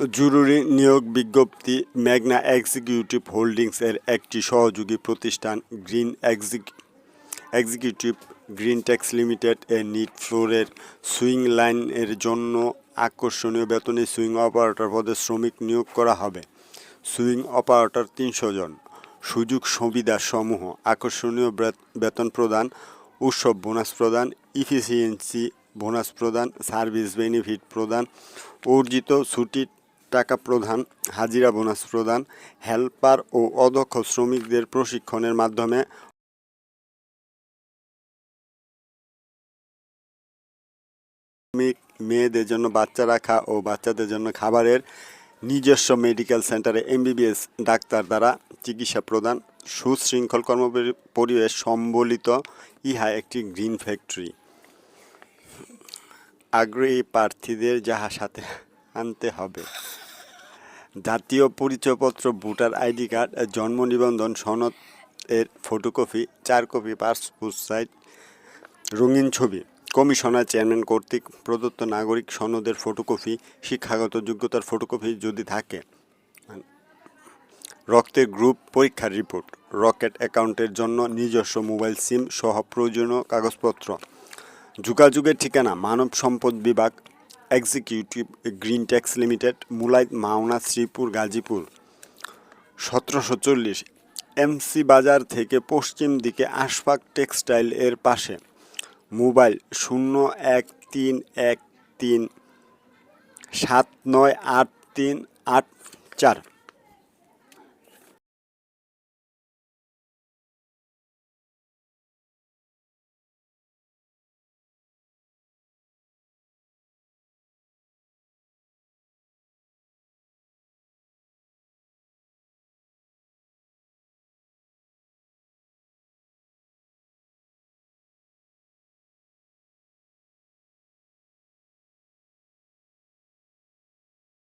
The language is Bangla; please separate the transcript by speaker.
Speaker 1: জরুরি নিয়োগ বিজ্ঞপ্তি মেঘনা এক্সিকিউটিভ হোল্ডিংস এর একটি সহযোগী প্রতিষ্ঠান Green executive Green Tax Limited এর নিট ফ্লোরের সুইং লাইন এর জন্য আকর্ষণীয় বেতনে সুইং অপারেটর পদে শ্রমিক নিয়োগ করা হবে। সুইং অপারেটর তিনশো জন। সুযোগ সুবিধা সমূহ আকর্ষণীয় বেতন প্রদান, উৎসব বোনাস প্রদান ইফিসিয়েন্সি বোনাস প্রদান সার্ভিস বেনিফিট প্রদান, অর্জিত ছুটির টাকা প্রদান হাজিরা বোনাস প্রদান, হেল্পার ও অদক্ষ শ্রমিকদের প্রশিক্ষণের মাধ্যমে শ্রমিক মেয়েদের জন্য বাচ্চা রাখা ও বাচ্চাদের জন্য খাবারের নিজস্ব মেডিকেল সেন্টারে এমবিবিএস ডাক্তার দ্বারা চিকিৎসা প্রদান, সুশৃঙ্খল কর্ম পরিবেশ সম্বলিত ইহা একটি গ্রিন ফ্যাক্টরি। আগ্রহী প্রার্থীদের যাহা সাথে আনতে হবে। জাতীয় পরিচয়পত্র, ভোটার আইডি কার্ড, জন্ম নিবন্ধন, সনদ এর ফটোকপি চার কপি পাসপোর্ট সাইজ, রঙিন ছবি। কমিশনার চেয়ারম্যান কর্তৃক প্রদত্ত নাগরিক সনদের ফটোকপি, শিক্ষাগত যোগ্যতার ফটোকপি যদি থাকে, রক্তের গ্রুপ পরীক্ষার রিপোর্ট, রকেট অ্যাকাউন্টের জন্য নিজস্ব মোবাইল সিম সহ প্রয়োজনীয় কাগজপত্র। যোগাযোগের ঠিকানা, মানব সম্পদ বিভাগ executive Green Tax Limited Mulaid Mawna Sreepur Gazipur সতেরোশো চল্লিশ এমসি বাজার থেকে পশ্চিম দিকে আশফাক টেক্সটাইল এর পাশে। মোবাইল শূন্য এক তিন এক তিন, সাত নয় আট তিন আট চার।